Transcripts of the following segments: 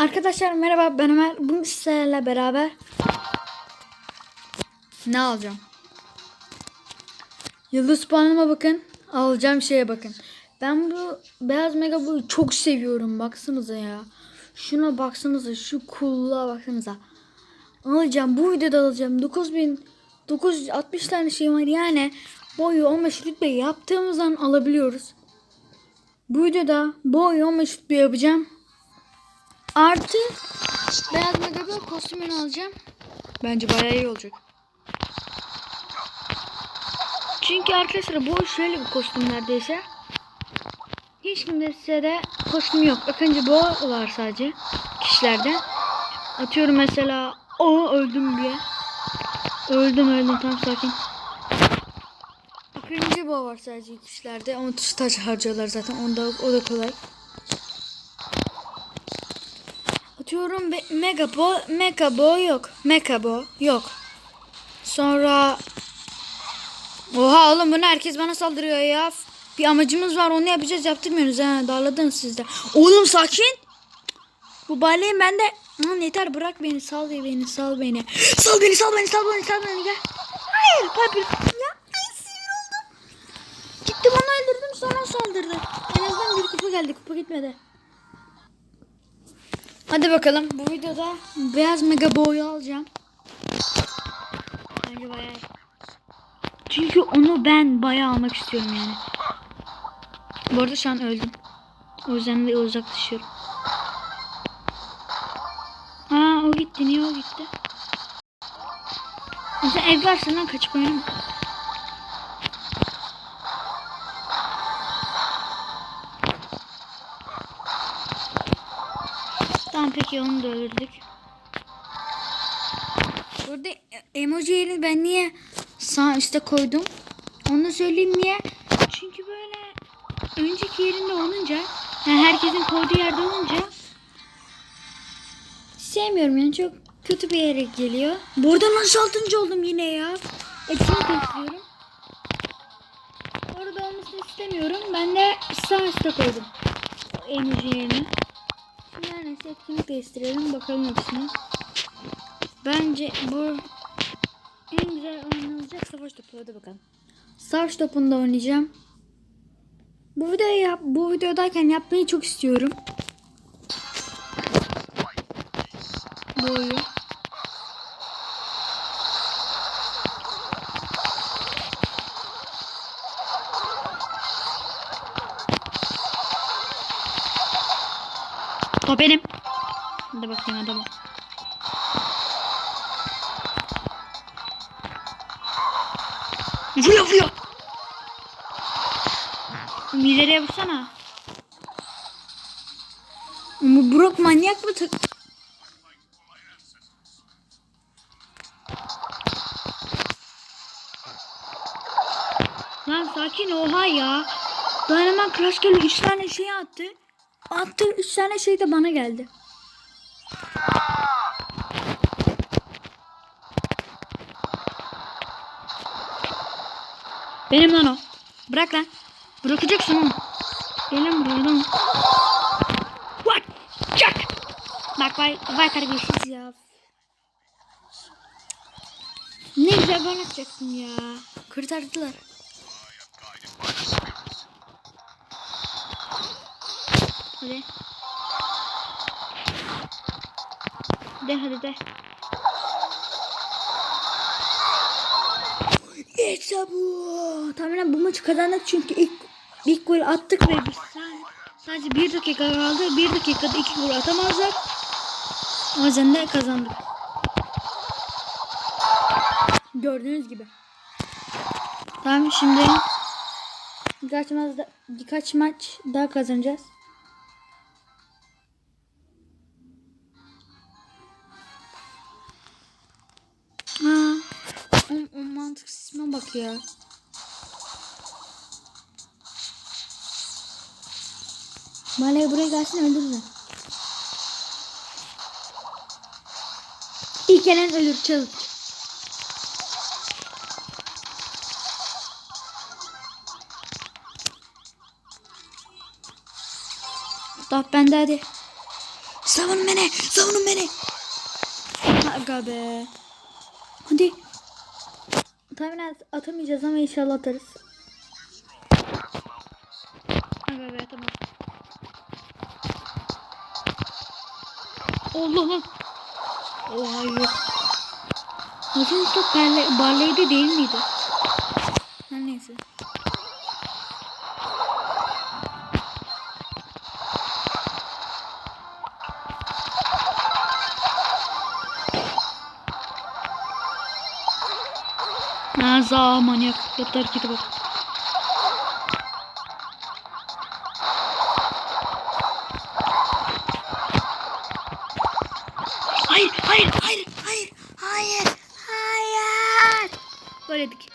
Arkadaşlar merhaba ben Ömer. Bugün sizlerle beraber ne alacağım? Yıldız puanıma bakın. Alacağım şeye bakın. Ben bu beyaz mega boyu çok seviyorum. Baksanıza ya. Şuna baksanıza. Şu cool'luğa baksanıza. Alacağım. Bu videoda alacağım. 9960 tane şey var. Yani boyu 15 rütbe yaptığımızdan alabiliyoruz. Bu videoda boyu 15 rütbe yapacağım. Artı beyaz megabel kostümünü alacağım. Bence bayağı iyi olacak. Çünkü arkadaşlar bu şöyle bir kostüm neredeyse. Hiç kimse de kostüm yok. Akıncı bu var sadece kişilerde. Atıyorum mesela o öldüm bile. Öldüm öldüm tam sakin. Akıncı bu var sadece kişilerde. Onu taş harcıyorlar zaten. Onda o da kolay. Atıyorum be- mega bo mega bo yok. Mega bo yok. Sonra Oha oğlum bunu herkes bana saldırıyor ya. Bir amacımız var onu yapacağız yaptırmıyoruz ha. Darladınız siz de. Oğlum sakin. Bu baleyim ben de. Lan yeter bırak beni sal beni sal beni. Sal beni sal beni sal beni sal beni gel. Hayır Piper. Ya ay sinir oldum. Gitti bana öldürdüm sonra saldırdı. En azından bir kupa geldi kupa gitmedi. Hadi bakalım bu videoda beyaz mega boyu alacağım. Bence bayağı iyi. Çünkü onu ben bayağı almak istiyorum yani. Bu arada şu an öldüm. O yüzden de uzaklaşıyorum. Aa o gitti. Niye o gitti? Mesela ev varsa lan kaçıp oynama. Tamam peki onu da öldürdük. Burada emoji yerini ben niye sağ üstte koydum? Onu da söyleyeyim niye? Çünkü böyle önceki yerinde olunca yani herkesin koyduğu yerde olunca sevmiyorum yani çok kötü bir yere geliyor. Burada nasıl altıncı oldum yine ya? Etini kesiyorum. Orada olmasını istemiyorum. Ben de sağ üstte koydum. Emoji yerini. Her neyse etkinlik değiştirelim. Bakalım hepsine. Bence bu en güzel oynanacak savaş topu. Hadi bakalım. Savaş topunda oynayacağım. Bu videoyu yap, bu videodayken yapmayı çok istiyorum. Bu oyun. O benim. Hadi bakayım adamı. Vuruyor vuruyor. İleriye vursana. Ama Brock manyak mı? tık? Lan sakin oha ya. Ben hemen Crash Gale 3 tane şey attı. Attı 3 tane şey de bana geldi. Benim lan o. Bırak lan. Bırakacaksın onu. Benim buradan. What? Çak. Bak vay, vay terbiyesiz ya. Ne güzel ben atacaktım ya. Kurtardılar. Hadi. De hadi de. İşte bu. Tamamen bu maçı kazandık çünkü ilk ilk gol attık ve saniye, sadece bir dakika kaldı. Bir dakikada iki gol atamazlar. O yüzden de kazandık. Gördüğünüz gibi. Tamam şimdi birkaç maç daha kazanacağız. O mantıksızma bak ya. Malaya buraya gelsin öldürürüm. İlk gelen ölür çalış. Daha bende hadi. Savunun beni. Savunun beni. Aga be. Tahminen atamayacağız ama inşallah atarız. Aga be tamam. Allah lan. Oha yok. Önce top Barley, Barley'de değil miydi? Her neyse. Ha za manyak. Yaptı harekete bak. Hayır, hayır, hayır, hayır, hayır, hayır. Böyledik.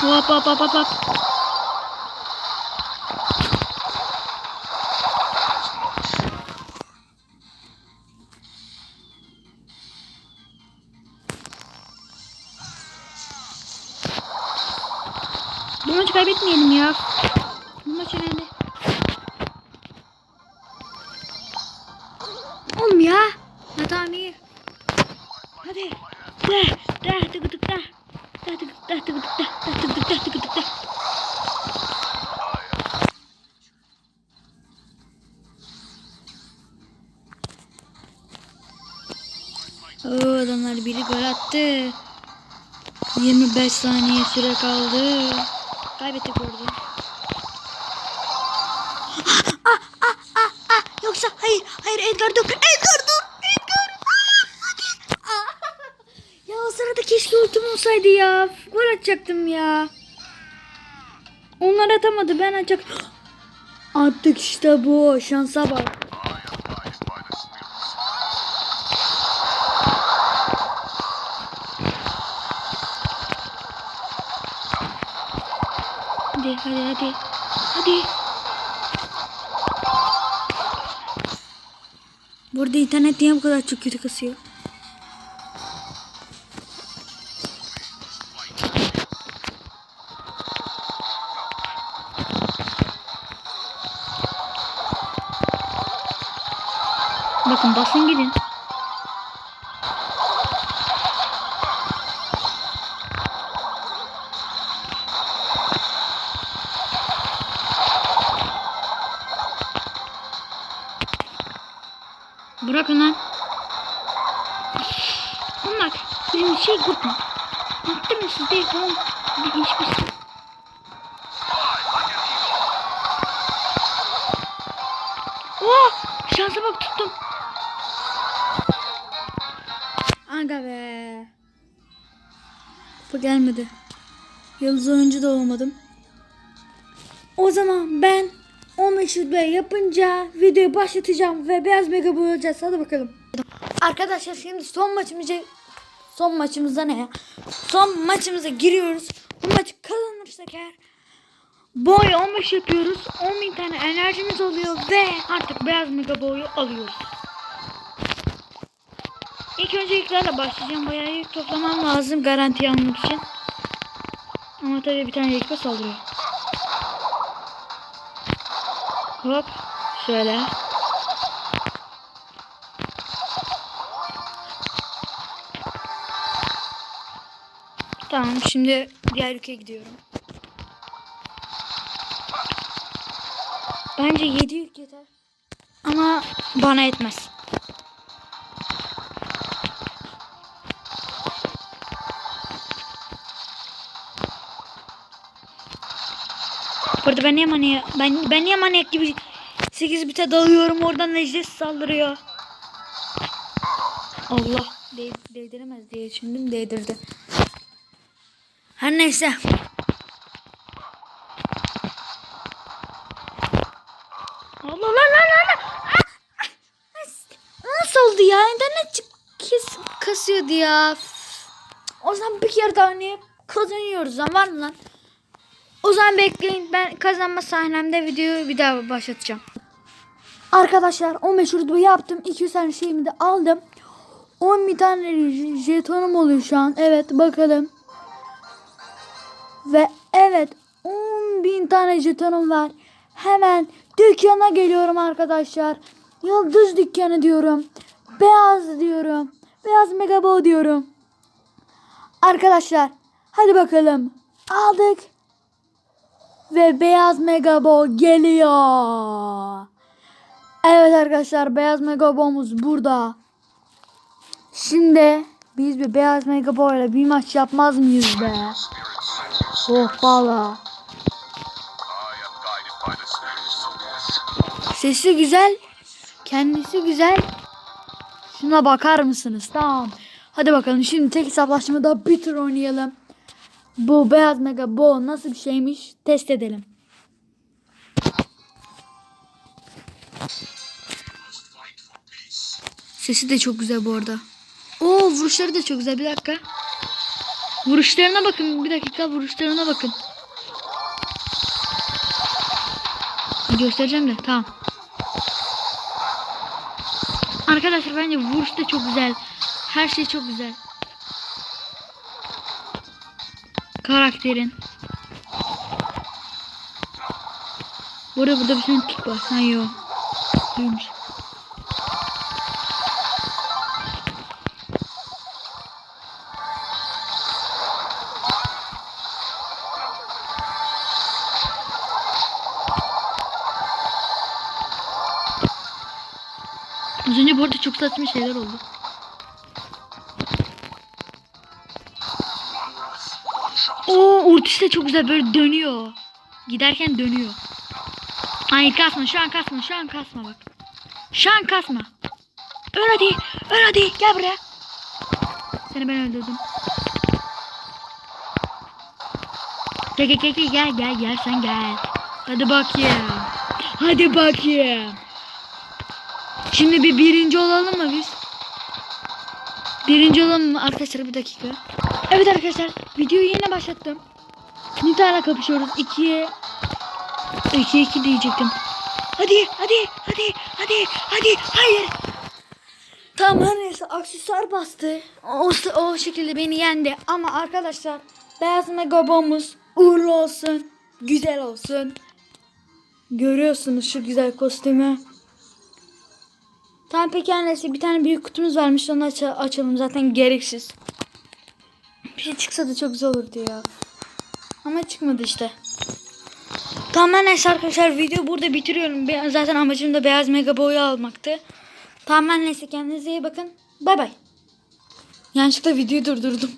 Hop hop hop hop hop. Maçı kaybetmeyelim ya. Bu maç önemli. Oğlum ya. Ha tamam iyi. Hadi. De, tıkı tık de. De, tıkı tık de, tıkı tık de, de, tıkı tık de, tıkı tık de. Oo, adamlar biri gol attı. 25 saniye süre kaldı. Kaybettik orada. Ah, ah, ah, ah. Yoksa hayır, hayır Edgar dur. Edgar dur. Edgar. Ah. Ah. Ya o sırada keşke ultim olsaydı ya. Gol atacaktım ya. Onlar atamadı ben atacak. Attık işte bu. Şansa bak. Hadi hadi hadi. Burada internet niye bu kadar çok kötü kasıyor? Bakın basın gidin. Bırakın lan. Bunlar benim şey kurtma. Baktırın siz değil tamam. Bir iş bir Oh! Şansa bak tuttum. Aga be. Bu gelmedi. Yıldız oyuncu da olmadım. O zaman ben 15 yıl yapınca videoyu başlatacağım ve beyaz mega boyayacağız. Hadi bakalım. Arkadaşlar şimdi son maçımıza son maçımızda ne? Son maçımıza giriyoruz. Bu maç kazanırsak eğer boy 15 yapıyoruz. 10 bin tane enerjimiz oluyor ve artık beyaz mega boyu alıyoruz. İlk önce ilklerle başlayacağım. Bayağı yük toplamam lazım garanti almak için. Ama tabii bir tane yekpe saldırıyor. Hop. Şöyle. Tamam şimdi diğer ülkeye gidiyorum. Bence 7 yük yeter. Ama bana etmez. Burada ben niye manyak ben ben niye manyak gibi 8 bite dalıyorum oradan Necdet saldırıyor. Allah Değ, değdiremez diye düşündüm değdirdi. Her neyse. Allah lan lan lan. Ah, ah, Nasıl oldu ya? İnternet çık- kes, kasıyordu ya. O zaman bir kere daha oynayıp kazanıyoruz lan var mı lan? O zaman bekleyin. Ben kazanma sahnemde videoyu bir daha başlatacağım. Arkadaşlar 15 rutubu yaptım. 200 tane şeyimi de aldım. 10 bir tane jetonum oluyor şu an. Evet bakalım. Ve evet 10 bin tane jetonum var. hemen dükkana geliyorum arkadaşlar. Yıldız dükkanı diyorum. Beyaz diyorum. Beyaz Megabo diyorum. Arkadaşlar hadi bakalım. Aldık. Ve beyaz Megabo geliyor. Evet arkadaşlar beyaz Megabo'muz burada. Şimdi biz bir beyaz Megabo ile bir maç yapmaz mıyız be? Hoppala. Sesi güzel. Kendisi güzel. Şuna bakar mısınız? Tamam. Hadi bakalım şimdi tek hesaplaşmada bir tur oynayalım. Bu beyaz mega bo nasıl bir şeymiş test edelim. Sesi de çok güzel bu arada. Oo vuruşları da çok güzel. Bir dakika. Vuruşlarına bakın. Bir dakika vuruşlarına bakın. Göstereceğim de tamam. Arkadaşlar bence vuruş da çok güzel. Her şey çok güzel. Karakterin. Burada burada bir tane tik var. Ha yok. Değilmiş. Az önce bu arada çok saçma şeyler oldu. Ultisi de çok güzel böyle dönüyor. Giderken dönüyor. Hayır kasma şu an kasma şu an kasma bak. Şu an kasma. Öl hadi öl hadi gel buraya. Seni ben öldürdüm. Gel gel gel gel gel gel sen gel. Hadi bakayım. Hadi bakayım. Şimdi bir birinci olalım mı biz? Birinci olalım mı arkadaşlar bir dakika. Evet arkadaşlar videoyu yine başlattım. Nita'yla kapışıyoruz. 2'ye 2 2 diyecektim. Hadi hadi hadi hadi hadi hayır. Tamam her neyse aksesuar bastı. O, o şekilde beni yendi. Ama arkadaşlar beyaz megabomuz uğurlu olsun. Güzel olsun. Görüyorsunuz şu güzel kostümü. Tamam peki neyse bir tane büyük kutumuz varmış onu aç açalım zaten gereksiz. Bir şey çıksa da çok güzel olurdu ya. Ama çıkmadı işte. Tamam her neyse arkadaşlar video burada bitiriyorum. Zaten amacım da beyaz mega boyu almaktı. Tamam her neyse kendinize iyi bakın. Bay bay. Yanlışlıkla videoyu durdurdum.